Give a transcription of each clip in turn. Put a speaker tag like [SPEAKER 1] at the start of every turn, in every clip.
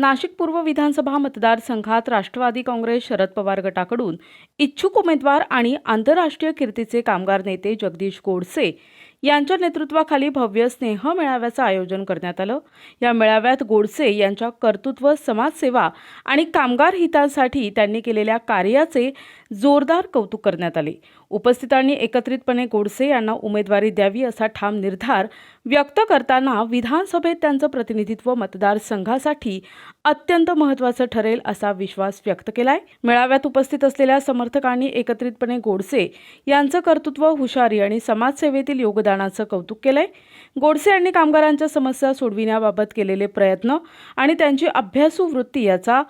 [SPEAKER 1] नाशिक पूर्व विधानसभा मतदारसंघात राष्ट्रवादी काँग्रेस शरद पवार गटाकडून इच्छुक उमेदवार आणि आंतरराष्ट्रीय कीर्तीचे कामगार नेते जगदीश गोडसे यांच्या नेतृत्वाखाली भव्य स्नेह मेळाव्याचं आयोजन करण्यात आलं. या मेळाव्यात गोडसे यांच्या कर्तृत्व समाजसेवा आणि कामगार हितांसाठी त्यांनी केलेल्या कार्याचे जोरदार कौतुक करण्यात आले. उपस्थितांनी एकत्रितपणे गोडसे यांना उमेदवारी द्यावी असा ठाम निर्धार व्यक्त करताना विधानसभेत त्यांचं प्रतिनिधित्व मतदारसंघासाठी अत्यंत महत्त्वाचं ठरेल असा विश्वास व्यक्त केलाय. मेळाव्यात उपस्थित असलेल्या समर्थकांनी एकत्रितपणे गोडसे यांचं कर्तृत्व हुशारी आणि समाजसेवेतील योगदानाचं कौतुक केलंय. गोडसे यांनी कामगारांच्या समस्या सोडविण्याबाबत केलेले प्रयत्न आणि त्यांची अभ्यासू वृत्ती याचा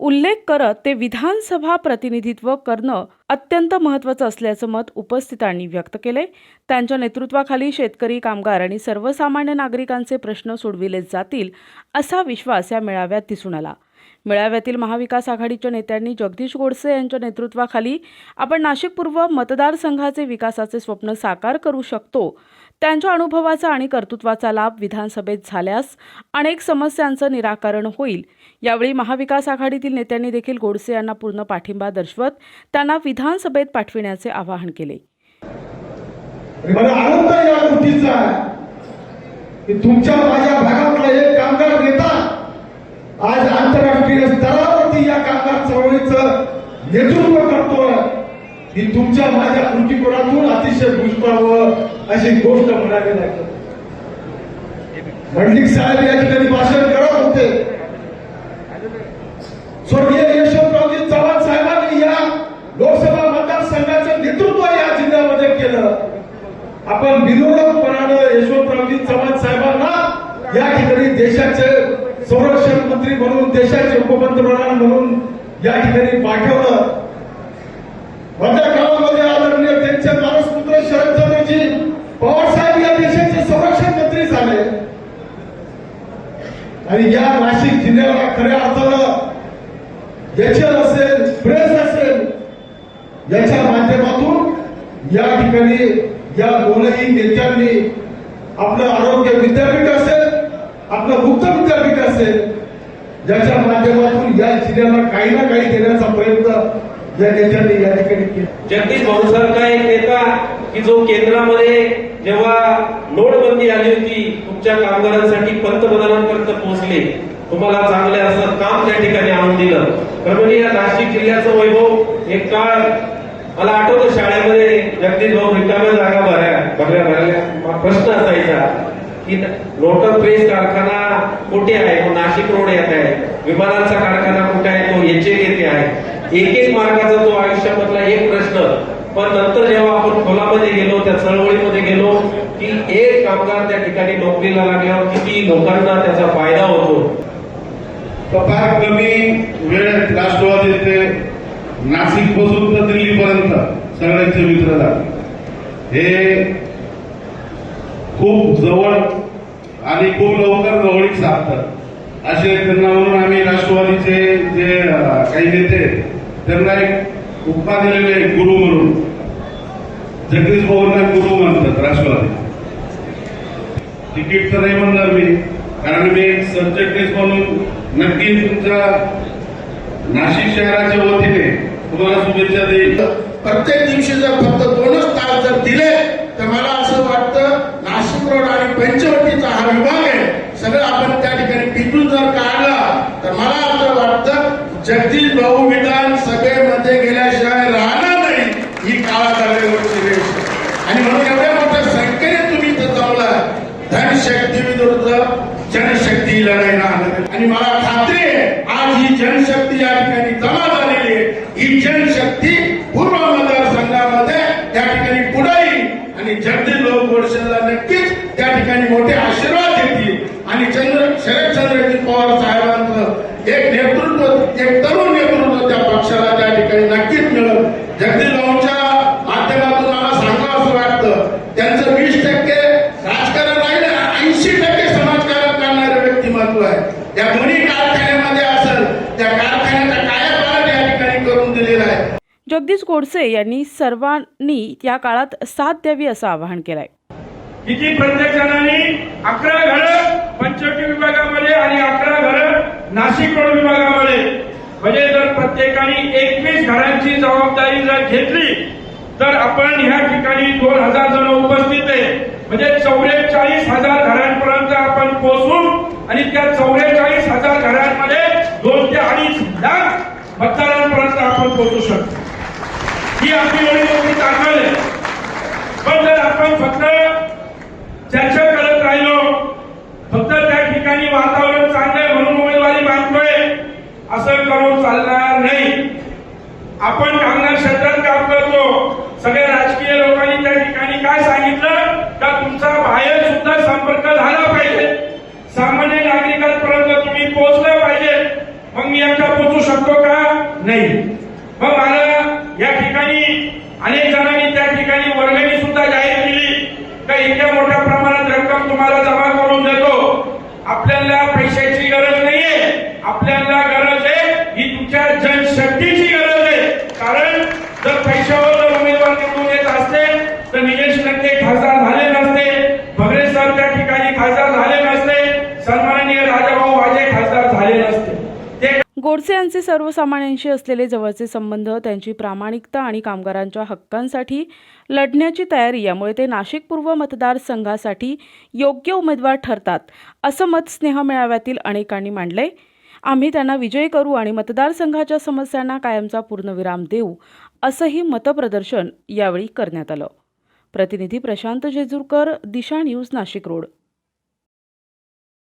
[SPEAKER 1] उल्लेख करत ते विधानसभा प्रतिनिधित्व करणं अत्यंत महत्त्वाचं असल्याचं मत उपस्थितांनी व्यक्त केले त्यांच्या नेतृत्वाखाली शेतकरी कामगार आणि सर्वसामान्य नागरिकांचे प्रश्न सोडविले जातील असा विश्वास या मेळाव्यात दिसून आला. मेळाव्यातील महाविकास आघाडीच्या नेत्यांनी जगदीश गोडसे यांच्या नेतृत्वाखाली आपण नाशिक पूर्व मतदारसंघाचे विकासाचे स्वप्न साकार करू शकतो. त्यांच्या अनुभवाचा आणि कर्तृत्वाचा लाभ विधानसभेत झाल्यास अनेक समस्यांचं निराकरण होईल. यावेळी महाविकास आघाडीतील नेत्यांनी देखील गोडसे यांना पूर्ण पाठिंबा दर्शवत त्यांना विधानसभेत पाठविण्याचे आवाहन केले.
[SPEAKER 2] तुमच्या माझ्या भागातला एक कामगार नेता आज आंतरराष्ट्रीय स्तरावरती या कामगार चळवळीचं नेतृत्व करतोय. ही तुमच्या माझ्या कृतीकोनातून अतिशय दुष्पाव अशी गोष्ट म्हणावी लागते. मंडिक साहेब या ठिकाणी भाषण स्वर्गीय यशवंतरावजी चव्हाण साहेबांनी या लोकसभा मतदारसंघाचं नेतृत्व या जिल्ह्यामध्ये केलं. आपण विरोधकपणानं यशवंतरावजी चव्हाण साहेबांना या ठिकाणी देशाचे संरक्षण मंत्री म्हणून देशाचे उपपंतप्रधान म्हणून या ठिकाणी पाठवलं. माझ्या गावामध्ये आदरणीय त्यांचे मानसपुत्र शरदचंद्रजी पवार साहेब या देशाचे संरक्षण मंत्री झाले. आणि या नाशिक जिल्ह्याला खऱ्या अर्थानं एचएल असेल प्रेस असेल याच्या माध्यमातून या ठिकाणी या दोनही नेत्यांनी आपलं आरोग्य विद्यापीठ असेल आपलं मुक्त विद्यापीठ असेल ज्याच्या माध्यमातून या जिल्ह्याला काही ना काही देण्याचा प्रयत्न या नेत्यांनी या ठिकाणी केला.
[SPEAKER 3] जगदीश भाऊसारखा एक नेता की जो केंद्रामध्ये जेव्हा नोटबंदी आली होती तुमच्या कामगारांसाठी पंतप्रधानांपर्यंत पोहोचले. तुम्हाला चांगले असं काम त्या ठिकाणी आणून दिलं. रमणीय या नाशिक जिल्ह्याचं वैभव एक काळ मला आठवतो शाळेमध्ये जगदीश भाऊ रिकाम्या जागा भराया भरल्या भरल्या. प्रश्न असायचा की लोटस प्रेस कारखाना कुठे आहे? तो नाशिक रोड येत आहे. विमानांचा कारखाना कुठे आहे? तो एच येथे आहे. एक एक मार्गाचा तो आयुष्यामधला एक प्रश्न. पण नंतर जेव्हा आपण खोलामध्ये गेलो त्या चळवळीमध्ये गेलो की एक कामगार त्या ठिकाणी नोकरीला लागल्यावर किती लोकांना त्याचा फायदा होतो.
[SPEAKER 4] फार कमी वेळेत राष्ट्रवाद येते नाशिकपासून तर दिल्लीपर्यंत सगळ्यांचे मित्र झाले. हे खूप जवळ आणि खूप लवकर जवळीक साधतात. असे त्यांना म्हणून आम्ही राष्ट्रवादीचे जे काही नेते त्यांना एक उपमा दिलेले आहे, गुरु म्हणून. जगदीश भाऊंना गुरु म्हणतात राष्ट्रवादी. तिकीट तर नाही म्हणणार मी कारण मी एक सबजेक्टिव्ह म्हणून नक्की तुमच्या नाशिक शहराच्या वतीने तुम्हाला शुभेच्छा देईल
[SPEAKER 5] प्रत्येक दिवशी जर फक्त दोनच तास जर दिले तर मला असं वाटतं नाशिक रोड आणि पंचवटीचा हा विभाग आहे. सगळं आपण त्या ठिकाणी पिटून जर काढला तर मला असं वाटतं जगदीश भाऊ आणि मला खात्री आहे आज ही जनशक्ती या ठिकाणी जमा झालेली आहे. ही जनशक्ती पूर्व मतदारसंघामध्ये त्या ठिकाणी पुढे येईल आणि जगदीश लोक वर्षाला नक्कीच त्या ठिकाणी मोठे आशीर्वाद देतील. आणि चंद्र शरद चंद्र साहेबांचं एक नेतृत्व एक तरुण नेतृत्व त्या पक्षाला त्या ठिकाणी नक्कीच मिळेल जगदीश भाऊंच्या माध्यमातून मला सांगावं असं वाटतं त्यांचं वीस टक्के राजकारण राहिलं ऐंशी टक्के समाजकारण करणारे व्यक्तिमत्व आहे या दोन्ही कारखान्यामध्ये असेल त्या कारखान्याचा कायापालट या ठिकाणी करून दिलेला आहे
[SPEAKER 1] जगदीश गोडसे यांनी सर्वांनी या काळात साथ द्यावी असं आवाहन केलंय.
[SPEAKER 6] किती प्रत्येक जणांनी अकरा घरं पंचवटी विभागामध्ये आणि अकरा घरं नाशिक रोड विभागामध्ये. म्हणजे जर प्रत्येकाने एकवीस घरांची जबाबदारी जर घेतली तर आपण ह्या ठिकाणी दोन हजार जण उपस्थित आहे. म्हणजे चौवेचाळीस हजार घरांपर्यंत आपण पोहोचू आणि त्या चौवेचाळीस हजार घरांमध्ये दोन ते अडीच लाख मतदारांपर्यंत आपण पोहोचू शकतो. ही आपली एवढी मोठी ताकद आहे पण जर आपण फक्त चर्चा करत राहिलो फक्त त्या ठिकाणी वातावरण चांगलं आहे म्हणून उमेदवारी मागतोय असं करून चालणार नाही. आपण कामगार क्षेत्रात काम करतो. सगळ्या राजकीय लोकांनी त्या ठिकाणी काय सांगितलं? का तुमचा बाहेर सुद्धा संपर्क झाला पाहिजे. सामान्य नागरिकांपर्यंत तुम्ही पोहोचलं पाहिजे. मग मी एकटा पोहोचू शकतो का? नाही मग मला या ठिकाणी अनेक जणांनी त्या ठिकाणी वर्गणी सुद्धा जाहीर केली का इतक्या मोठ्या प्रमाणात रक्कम तुम्हाला जमा करून देतो आपल्याला पैशाची गरज नाहीये आपल्याला गरज आहे ही तुमच्या जनशक्तीची गरज आहे कारण जर पैशावर जर उमेदवार निवडून येत असते तर निलेश लंके खासदार झाले नसते भगरे सर त्या ठिकाणी खासदार झाले नसते सन्माननीय राजाभाऊ वाजे खासदार झाले नसते ते
[SPEAKER 1] गोडसे यांचे सर्वसामान्यांशी असलेले जवळचे संबंध त्यांची प्रामाणिकता आणि कामगारांच्या हक्कांसाठी लढण्याची तयारी यामुळे ते नाशिक पूर्व मतदारसंघासाठी योग्य उमेदवार ठरतात असं मत स्नेह मेळाव्यातील अनेकांनी मांडले आम्ही त्यांना विजयी करू आणि मतदारसंघाच्या समस्यांना कायमचा पूर्णविराम देऊ असंही मतप्रदर्शन यावेळी करण्यात आलं. प्रतिनिधी प्रशांत जेजूरकर दिशा न्यूज नाशिक रोड.